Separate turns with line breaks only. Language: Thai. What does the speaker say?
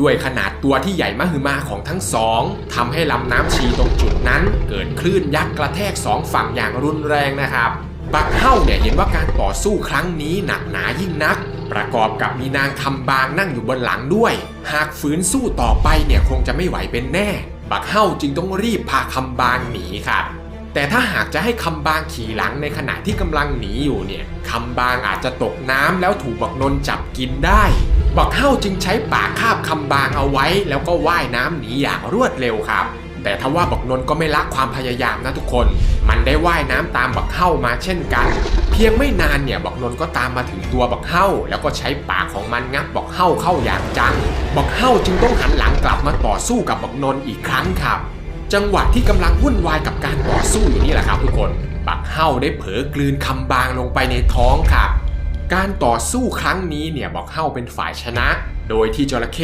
ด้วยขนาดตัวที่ใหญ่มหึมาของทั้งสองทำให้ลำน้ำชีตรงจุดนั้นเกิดคลื่นยักษ์กระแทกสองฝั่งอย่างรุนแรงนะครับบักเฮ้าเนี่ยเห็นว่าการต่อสู้ครั้งนี้หนักหนายิ่งนัก ประกอบกับมีนางคำบางนั่งอยู่บนหลังด้วย หากฝืนสู้ต่อไปเนี่ยคงจะไม่ไหวเป็นแน่ บักเฮ้าจึงต้องรีบพาคำบางหนีครับแต่ถ้าหากจะให้คำบางขี่หลังในขณะที่กำลังหนีอยู่เนี่ยคำบางอาจจะตกน้ำแล้วถูกบักนนจับกินได้ บักเฮ้าจึงใช้ปากคาบคำบางเอาไว้ แล้วก็ว่ายน้ำหนีอย่างรวดเร็วครับ แต่ทว่าบักนนก็ไม่ละความพยายามนะทุกคน มันได้ว่ายน้ำตามบักเฮ้ามาเช่นกัน เพียงไม่นานเนี่ยบักนนก็ตามมาถึงตัวบักเฮ้าแล้วก็ใช้ปากของมันงับบักเฮ้าเข้าอย่างจังบักเฮ้าจึงต้องหันหลังกลับมาต่อสู้กับบักนนอีกครั้งครับ จังหวะที่กำลังวุ่นวายกับการต่อสู้อยู่นี่แหละครับทุกคนบักเฮ้าได้เผลอกลืนคำบางลงไปในท้องครับ การต่อสู้ครั้งนี้เนี่ยบอกเฮ้าเป็นฝ่ายชนะ โดยที่จระเข้